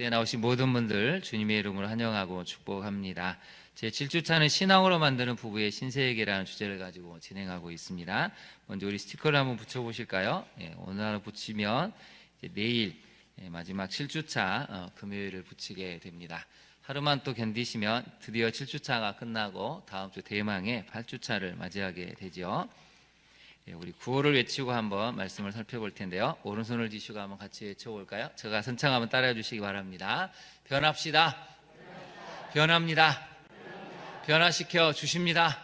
박스에 나오신 모든 분들 주님의 이름으로 환영하고 축복합니다. 제 7주차는 신앙으로 만드는 부부의 신세계라는 주제를 가지고 진행하고 있습니다. 먼저 우리 스티커를 한번 붙여보실까요? 예, 오늘 하나 붙이면 내일 예, 마지막 7주차 어, 금요일을 붙이게 됩니다. 하루만 또 견디시면 드디어 7주차가 끝나고 다음 주 대망의 8주차를 맞이하게 되죠. 예, 우리 구호를 외치고 한번 말씀을 살펴볼 텐데요. 오른손을 지시고 한번 같이 외쳐볼까요? 제가 선창하면 따라해 주시기 바랍니다. 변합시다. 변합니다. 변화시켜 주십니다.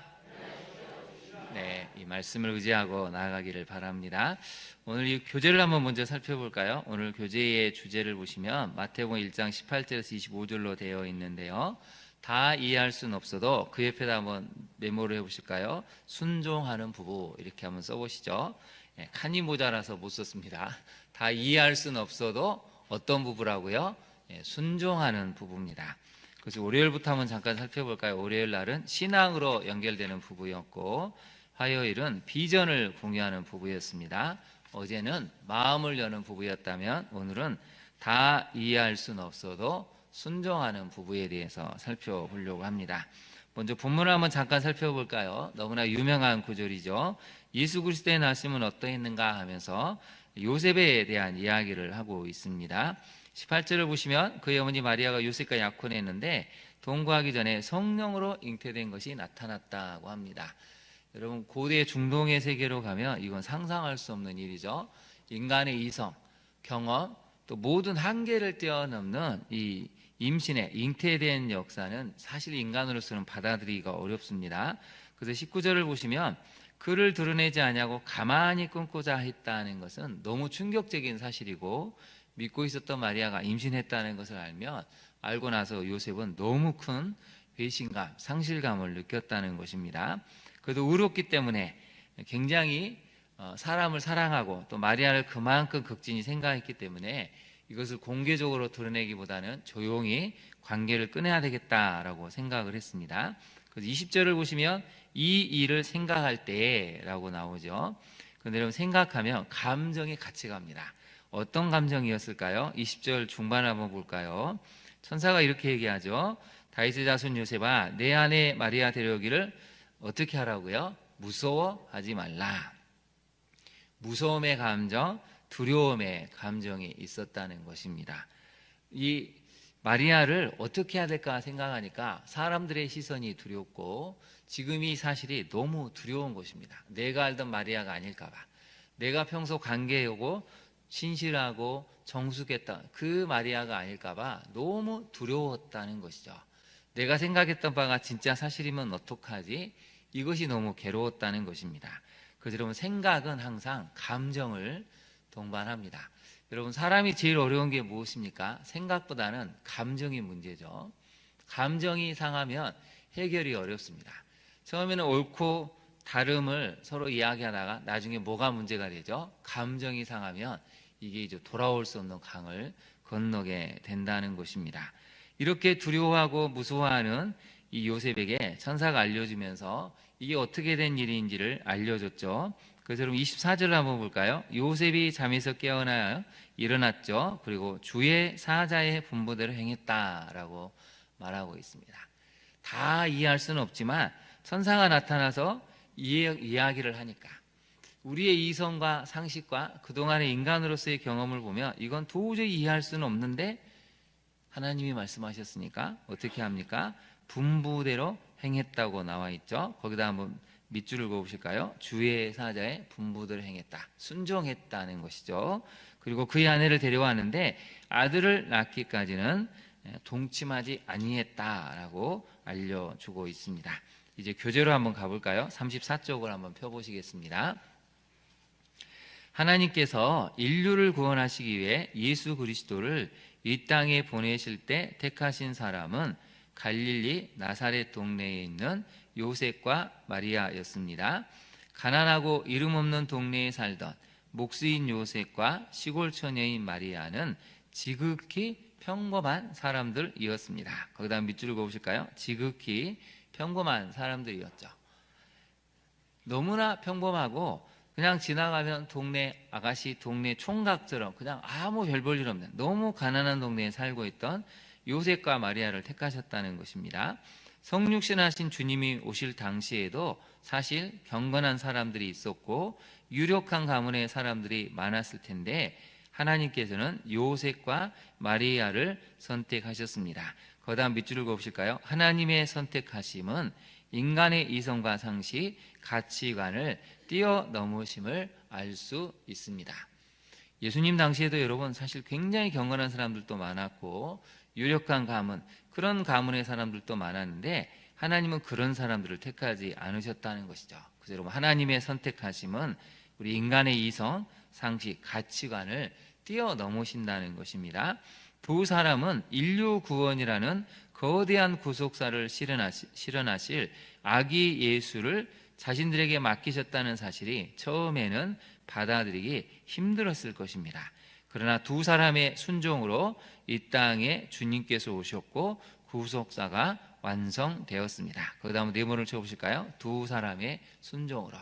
네, 이 말씀을 의지하고 나아가기를 바랍니다. 오늘 이 교재를 한번 먼저 살펴볼까요? 오늘 교재의 주제를 보시면 마태복음 1장 18절에서 25절로 되어 있는데요. 다 이해할 수는 없어도 그 옆에다 한번 메모를 해보실까요? 순종하는 부부 이렇게 한번 써보시죠. 예, 칸이 모자라서 못 썼습니다. 다 이해할 수는 없어도 어떤 부부라고요? 예, 순종하는 부부입니다. 그래서 월요일부터 한번 잠깐 살펴볼까요? 월요일 날은 신앙으로 연결되는 부부였고 화요일은 비전을 공유하는 부부였습니다. 어제는 마음을 여는 부부였다면 오늘은 다 이해할 수는 없어도 순종하는 부부에 대해서 살펴보려고 합니다. 먼저 본문을 한번 잠깐 살펴볼까요? 너무나 유명한 구절이죠. 예수 그리스도의 나심은 어떠했는가 하면서 요셉에 대한 이야기를 하고 있습니다. 18절을 보시면 그의 어머니 마리아가 요셉과 약혼했는데 동거하기 전에 성령으로 잉태된 것이 나타났다고 합니다. 여러분 고대 중동의 세계로 가면 이건 상상할 수 없는 일이죠. 인간의 이성, 경험, 또 모든 한계를 뛰어넘는 이 임신의 잉태된 역사는 사실 인간으로서는 받아들이기가 어렵습니다. 그래서 19절을 보시면 그를 드러내지 아니하고 가만히 끊고자 했다는 것은 너무 충격적인 사실이고 믿고 있었던 마리아가 임신했다는 것을 알면 알고 나서 요셉은 너무 큰 배신감, 상실감을 느꼈다는 것입니다. 그래도 의롭기 때문에 굉장히 어, 사람을 사랑하고 또 마리아를 그만큼 극진히 생각했기 때문에 이것을 공개적으로 드러내기보다는 조용히 관계를 끊어야 되겠다라고 생각을 했습니다. 그래서 20절을 보시면 이 일을 생각할 때라고 나오죠. 그런데 여러분 생각하면 감정이 같이 갑니다. 어떤 감정이었을까요? 20절 중반을 한번 볼까요? 천사가 이렇게 얘기하죠. 다윗의 자손 요셉아 내 아내 마리아 데려오기를 어떻게 하라고요? 무서워하지 말라. 무서움의 감정, 두려움의 감정이 있었다는 것입니다. 이 마리아를 어떻게 해야 될까 생각하니까 사람들의 시선이 두렵고 지금 이 사실이 너무 두려운 것입니다. 내가 알던 마리아가 아닐까봐. 내가 평소 관계하고 신실하고 정숙했던 그 마리아가 아닐까봐 너무 두려웠다는 것이죠. 내가 생각했던 바가 진짜 사실이면 어떡하지? 이것이 너무 괴로웠다는 것입니다. 여러분 생각은 항상 감정을 동반합니다. 여러분 사람이 제일 어려운 게 무엇입니까? 생각보다는 감정이 문제죠. 감정이 상하면 해결이 어렵습니다. 처음에는 옳고 다름을 서로 이야기하다가 나중에 뭐가 문제가 되죠? 감정이 상하면 이게 이제 돌아올 수 없는 강을 건너게 된다는 것입니다. 이렇게 두려워하고 무서워하는 이 요셉에게 천사가 알려주면서 이게 어떻게 된 일인지를 알려줬죠. 그래서 여러분 24절을 한번 볼까요? 요셉이 잠에서 깨어나 일어났죠. 그리고 주의 사자의 분부대로 행했다라고 말하고 있습니다. 다 이해할 수는 없지만 천사가 나타나서 이야기를 하니까 우리의 이성과 상식과 그동안의 인간으로서의 경험을 보면 이건 도저히 이해할 수는 없는데 하나님이 말씀하셨으니까 어떻게 합니까? 분부대로 행했다고 나와 있죠. 거기다 한번 밑줄을 그어보실까요? 주의 사자의 분부대로 행했다. 순종했다는 것이죠. 그리고 그의 아내를 데려왔는데 아들을 낳기까지는 동침하지 아니했다라고 알려주고 있습니다. 이제 교재로 한번 가볼까요? 34쪽을 한번 펴보시겠습니다. 하나님께서 인류를 구원하시기 위해 예수 그리스도를 이 땅에 보내실 때 택하신 사람은 갈릴리 나사렛 동네에 있는 요셉과 마리아였습니다. 가난하고 이름 없는 동네에 살던 목수인 요셉과 시골 처녀인 마리아는 지극히 평범한 사람들이었습니다. 거기다 밑줄을 그어보실까요? 지극히 평범한 사람들이었죠. 너무나 평범하고 그냥 지나가면 동네 아가씨, 동네 총각처럼 그냥 아무 별 볼 일 없는 너무 가난한 동네에 살고 있던 요셉과 마리아를 택하셨다는 것입니다. 성육신하신 주님이 오실 당시에도 사실 경건한 사람들이 있었고 유력한 가문의 사람들이 많았을 텐데 하나님께서는 요셉과 마리아를 선택하셨습니다. 거다음 밑줄을 그어보실까요? 하나님의 선택하심은 인간의 이성과 상식, 가치관을 뛰어넘으심을 알 수 있습니다. 예수님 당시에도 여러분 사실 굉장히 경건한 사람들도 많았고 유력한 가문 그런 가문의 사람들도 많았는데 하나님은 그런 사람들을 택하지 않으셨다는 것이죠. 그래서 여러분 하나님의 선택하심은 우리 인간의 이성, 상식, 가치관을 뛰어넘으신다는 것입니다. 두 사람은 인류 구원이라는 거대한 구속사를 실현하시- 실현하실 아기 예수를 자신들에게 맡기셨다는 사실이 처음에는 받아들이기 힘들었을 것입니다. 그러나 두 사람의 순종으로 이 땅에 주님께서 오셨고 구속사가 완성되었습니다. 거기다 한번 네모를 쳐보실까요? 두 사람의 순종으로.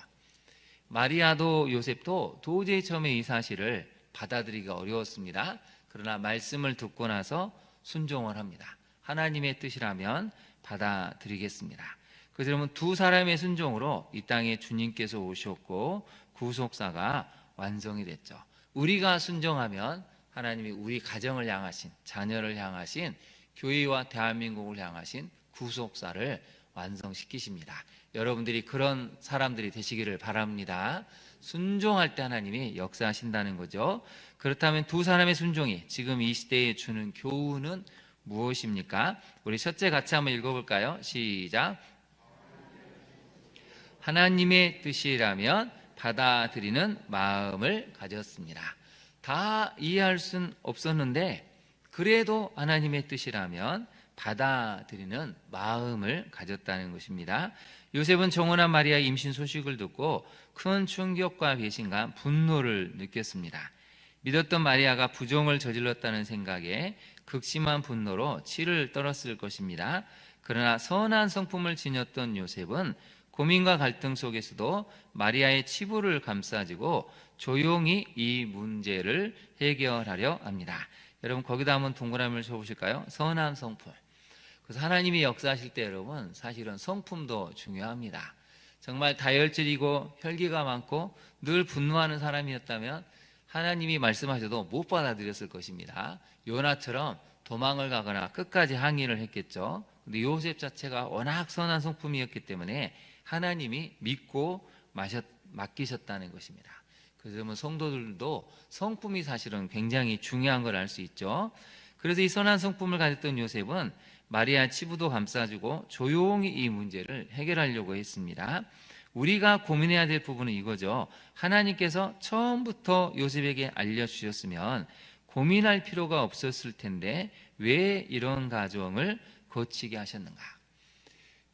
마리아도 요셉도 도저히 처음에 이 사실을 받아들이기가 어려웠습니다. 그러나 말씀을 듣고 나서 순종을 합니다. 하나님의 뜻이라면 받아들이겠습니다. 여러분 두 사람의 순종으로 이 땅에 주님께서 오셨고 구속사가 완성이 됐죠. 우리가 순종하면 하나님이 우리 가정을 향하신 자녀를 향하신 교회와 대한민국을 향하신 구속사를 완성시키십니다. 여러분들이 그런 사람들이 되시기를 바랍니다. 순종할 때 하나님이 역사하신다는 거죠. 그렇다면 두 사람의 순종이 지금 이 시대에 주는 교훈은 무엇입니까? 우리 첫째 같이 한번 읽어볼까요? 시작. 하나님의 뜻이라면 받아들이는 마음을 가졌습니다. 다 이해할 순 없었는데 그래도 하나님의 뜻이라면 받아들이는 마음을 가졌다는 것입니다. 요셉은 정원한 마리아 임신 소식을 듣고 큰 충격과 배신감, 분노를 느꼈습니다. 믿었던 마리아가 부정을 저질렀다는 생각에 극심한 분노로 치를 떨었을 것입니다. 그러나 선한 성품을 지녔던 요셉은 고민과 갈등 속에서도 마리아의 치부를 감싸지고 조용히 이 문제를 해결하려 합니다. 여러분 거기다 한번 동그라미를 쳐보실까요? 선한 성품. 그래서 하나님이 역사하실 때 여러분 사실은 성품도 중요합니다. 정말 다혈질이고 혈기가 많고 늘 분노하는 사람이었다면 하나님이 말씀하셔도 못 받아들였을 것입니다. 요나처럼 도망을 가거나 끝까지 항의를 했겠죠. 근데 요셉 자체가 워낙 선한 성품이었기 때문에 하나님이 믿고 마셨, 맡기셨다는 것입니다. 뭐 성도들도 성품이 사실은 굉장히 중요한 걸 알 수 있죠. 그래서 이 선한 성품을 가졌던 요셉은 마리아 치부도 감싸주고 조용히 이 문제를 해결하려고 했습니다. 우리가 고민해야 될 부분은 이거죠. 하나님께서 처음부터 요셉에게 알려주셨으면 고민할 필요가 없었을 텐데 왜 이런 가정을 거치게 하셨는가?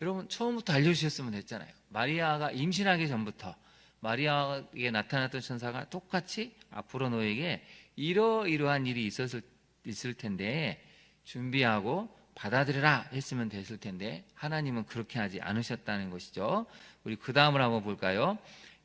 여러분 처음부터 알려주셨으면 됐잖아요. 마리아가 임신하기 전부터 마리아에게 나타났던 천사가 똑같이 앞으로 너에게 이러이러한 일이 있었을 있을 텐데 준비하고 받아들여라 했으면 됐을 텐데 하나님은 그렇게 하지 않으셨다는 것이죠. 우리 그 다음을 한번 볼까요?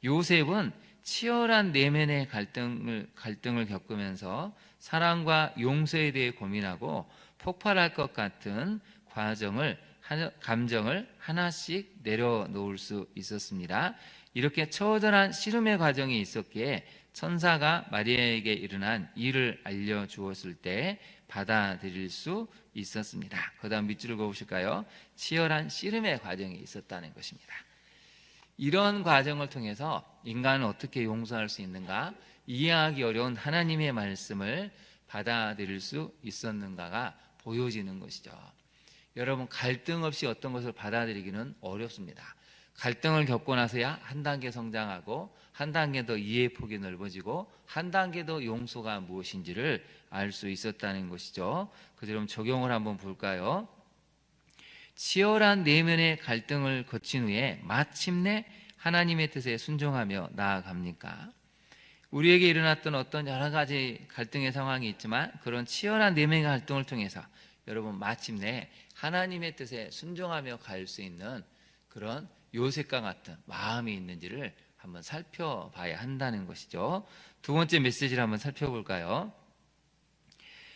요셉은 치열한 내면의 갈등을 갈등을 겪으면서 사랑과 용서에 대해 고민하고 폭발할 것 같은 과정을 하- 감정을 하나씩 내려놓을 수 있었습니다. 이렇게 처절한 씨름의 과정이 있었기에 천사가 마리아에게 일어난 일을 알려주었을 때 받아들일 수 있었습니다. 그 다음 밑줄을 그어보실까요? 치열한 씨름의 과정이 있었다는 것입니다. 이런 과정을 통해서 인간은 어떻게 용서할 수 있는가? 이해하기 어려운 하나님의 말씀을 받아들일 수 있었는가가 보여지는 것이죠. 여러분 갈등 없이 어떤 것을 받아들이기는 어렵습니다. 갈등을 겪고 나서야 한 단계 성장하고 한 단계 더 이해 폭이 넓어지고 한 단계 더 용서가 무엇인지를 알 수 있었다는 것이죠. 여러분 적용을 한번 볼까요? 치열한 내면의 갈등을 거친 후에 마침내 하나님의 뜻에 순종하며 나아갑니까? 우리에게 일어났던 어떤 여러 가지 갈등의 상황이 있지만 그런 치열한 내면의 갈등을 통해서 여러분 마침내 하나님의 뜻에 순종하며 갈 수 있는 그런 요셉과 같은 마음이 있는지를 한번 살펴봐야 한다는 것이죠. 두 번째 메시지를 한번 살펴볼까요?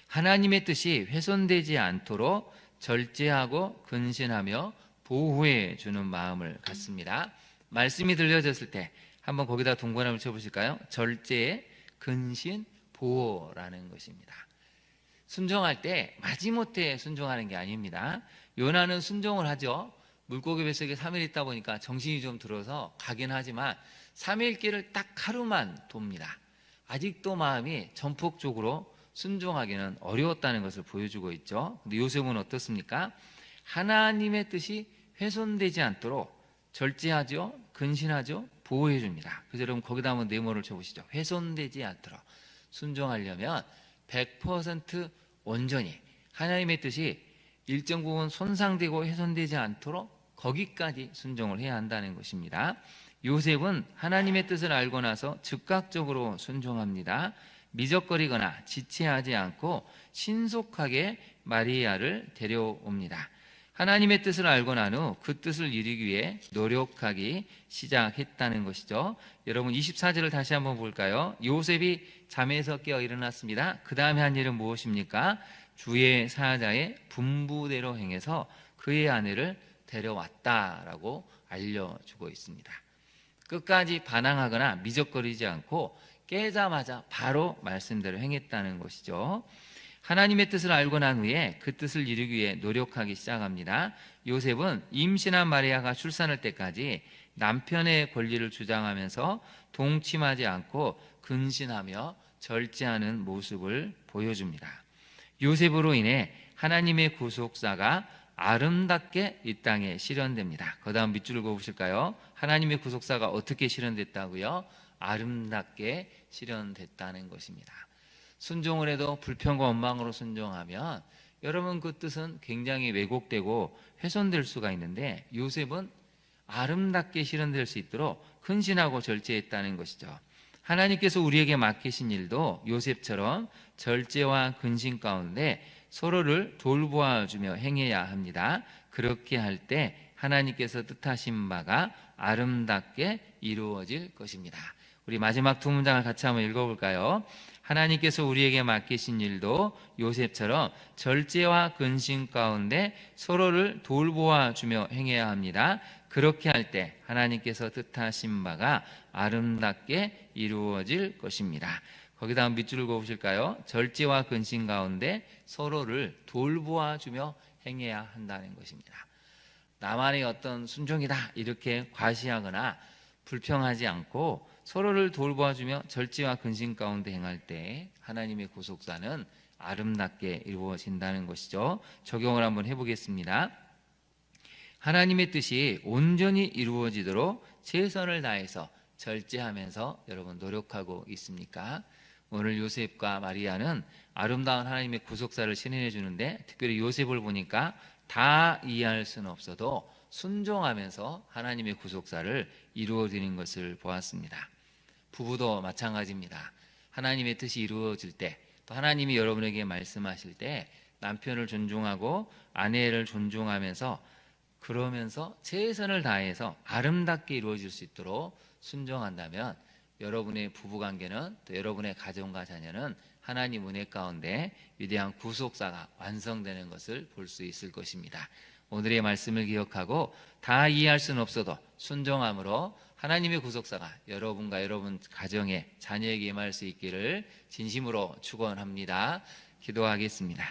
하나님의 뜻이 훼손되지 않도록 절제하고 근신하며 보호해 주는 마음을 갖습니다. 말씀이 들려졌을 때 한번 거기다 동그라미를 쳐보실까요? 절제, 근신, 보호라는 것입니다. 순종할 때 마지못해 순종하는 게 아닙니다. 요나는 순종을 하죠. 물고기 뱃속에 3일 있다 보니까 정신이 좀 들어서 가긴 하지만 3일 길을 딱 하루만 돕니다. 아직도 마음이 전폭적으로 순종하기는 어려웠다는 것을 보여주고 있죠. 근데 요셉은 어떻습니까? 하나님의 뜻이 훼손되지 않도록 절제하죠, 근신하죠, 보호해 줍니다. 그래서 여러분 거기다 한번 네모를 쳐보시죠. 훼손되지 않도록 순종하려면 100% 온전히 하나님의 뜻이 일정 부분 손상되고 훼손되지 않도록 거기까지 순종을 해야 한다는 것입니다. 요셉은 하나님의 뜻을 알고 나서 즉각적으로 순종합니다. 미적거리거나 지체하지 않고 신속하게 마리아를 데려옵니다. 하나님의 뜻을 알고 난 후 그 뜻을 이루기 위해 노력하기 시작했다는 것이죠. 여러분 24절을 다시 한번 볼까요? 요셉이 잠에서 깨어 일어났습니다. 그 다음에 한 일은 무엇입니까? 주의 사자의 분부대로 행해서 그의 아내를 데려왔다라고 알려주고 있습니다. 끝까지 반항하거나 미적거리지 않고 깨자마자 바로 말씀대로 행했다는 것이죠. 하나님의 뜻을 알고 난 후에 그 뜻을 이루기 위해 노력하기 시작합니다. 요셉은 임신한 마리아가 출산할 때까지 남편의 권리를 주장하면서 동침하지 않고 근신하며 절제하는 모습을 보여줍니다. 요셉으로 인해 하나님의 구속사가 아름답게 이 땅에 실현됩니다. 그 다음 밑줄을 그어보실까요? 하나님의 구속사가 어떻게 실현됐다고요? 아름답게 실현됐다는 것입니다. 순종을 해도 불평과 원망으로 순종하면 여러분 그 뜻은 굉장히 왜곡되고 훼손될 수가 있는데 요셉은 아름답게 실현될 수 있도록 근신하고 절제했다는 것이죠. 하나님께서 우리에게 맡기신 일도 요셉처럼 절제와 근신 가운데 서로를 돌보아 주며 행해야 합니다. 그렇게 할 때 하나님께서 뜻하신 바가 아름답게 이루어질 것입니다. 우리 마지막 두 문장을 같이 한번 읽어볼까요? 하나님께서 우리에게 맡기신 일도 요셉처럼 절제와 근신 가운데 서로를 돌보아 주며 행해야 합니다. 그렇게 할 때 하나님께서 뜻하신 바가 아름답게 이루어질 것입니다. 거기다 한 밑줄을 그어보실까요? 절제와 근신 가운데 서로를 돌보아 주며 행해야 한다는 것입니다. 나만의 어떤 순종이다 이렇게 과시하거나 불평하지 않고 서로를 돌보아 주며 절제와 근신 가운데 행할 때 하나님의 구속사는 아름답게 이루어진다는 것이죠. 적용을 한번 해보겠습니다. 하나님의 뜻이 온전히 이루어지도록 최선을 다해서 절제하면서 여러분 노력하고 있습니까? 오늘 요셉과 마리아는 아름다운 하나님의 구속사를 신현해 주는데 특별히 요셉을 보니까 다 이해할 수는 없어도 순종하면서 하나님의 구속사를 이루어 드리는 것을 보았습니다. 부부도 마찬가지입니다. 하나님의 뜻이 이루어질 때 또 하나님이 여러분에게 말씀하실 때 남편을 존중하고 아내를 존중하면서 그러면서 최선을 다해서 아름답게 이루어질 수 있도록 순종한다면 여러분의 부부 관계는 또 여러분의 가정과 자녀는 하나님 은혜 가운데 위대한 구속사가 완성되는 것을 볼 수 있을 것입니다. 오늘의 말씀을 기억하고 다 이해할 수는 없어도 순종함으로 하나님의 구속사가 여러분과 여러분 가정에 자녀에게 임할 수 있기를 진심으로 축원합니다. 기도하겠습니다.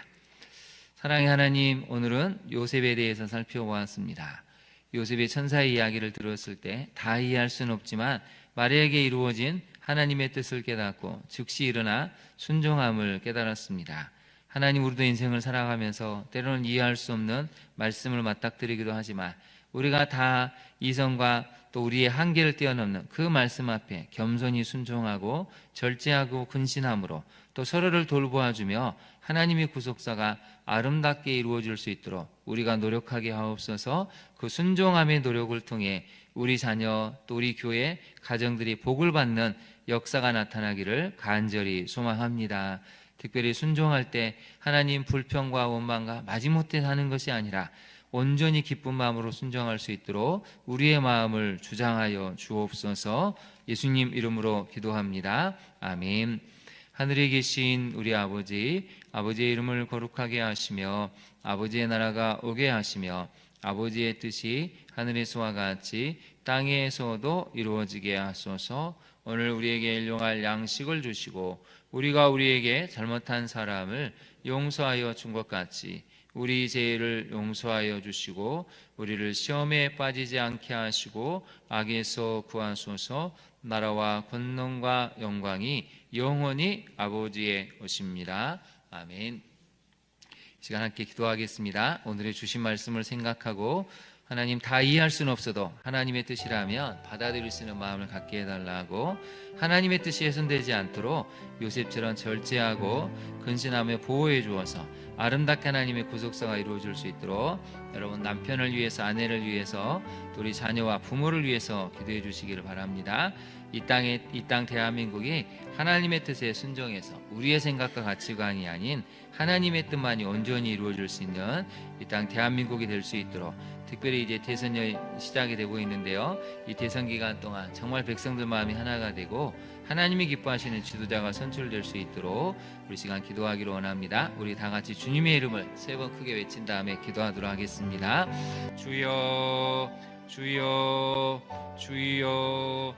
사랑의 하나님, 오늘은 요셉에 대해서 살펴보았습니다. 요셉의 천사의 이야기를 들었을 때 다 이해할 수는 없지만 마리아에게 이루어진 하나님의 뜻을 깨닫고 즉시 일어나 순종함을 깨달았습니다. 하나님 우리도 인생을 살아가면서 때로는 이해할 수 없는 말씀을 맞닥뜨리기도 하지만 우리가 다 이성과 또 우리의 한계를 뛰어넘는 그 말씀 앞에 겸손히 순종하고 절제하고 근신함으로 또 서로를 돌보아 주며 하나님의 구속사가 아름답게 이루어질 수 있도록 우리가 노력하게 하옵소서 그 순종함의 노력을 통해 우리 자녀 또 우리 교회 가정들이 복을 받는 역사가 나타나기를 간절히 소망합니다. 특별히 순종할 때 하나님 불평과 원망과 마지못해 사는 것이 아니라 온전히 기쁜 마음으로 순종할 수 있도록 우리의 마음을 주장하여 주옵소서. 예수님 이름으로 기도합니다. 아멘. 하늘에 계신 우리 아버지, 아버지의 이름을 거룩하게 하시며 아버지의 나라가 오게 하시며 아버지의 뜻이 하늘에서와 같이 땅에서도 이루어지게 하소서. 오늘 우리에게 일용할 양식을 주시고 우리가 우리에게 잘못한 사람을 용서하여 준 것 같이 우리 죄를 용서하여 주시고 우리를 시험에 빠지지 않게 하시고 악에서 구하소서 나라와 권능과 영광이 영원히 아버지의 것입니다. 아멘. 이 시간 함께 기도하겠습니다. 오늘의 주신 말씀을 생각하고 하나님 다 이해할 수는 없어도 하나님의 뜻이라면 받아들일 수 있는 마음을 갖게 해달라고 하나님의 뜻이 훼손되지 않도록 요셉처럼 절제하고 근신하며 보호해 주어서 아름답게 하나님의 구속사가 이루어질 수 있도록 여러분 남편을 위해서 아내를 위해서 또 우리 자녀와 부모를 위해서 기도해 주시기를 바랍니다. 이 땅에 이 땅 대한민국이 하나님의 뜻에 순종해서 우리의 생각과 가치관이 아닌 하나님의 뜻만이 온전히 이루어질 수 있는 이 땅 대한민국이 될 수 있도록 특별히 이제 대선이 시작이 되고 있는데요. 이 대선 기간 동안 정말 백성들 마음이 하나가 되고 하나님이 기뻐하시는 지도자가 선출될 수 있도록 우리 시간 기도하기로 원합니다. 우리 다 같이 주님의 이름을 세 번 크게 외친 다음에 기도하도록 하겠습니다. 주여 주여 주여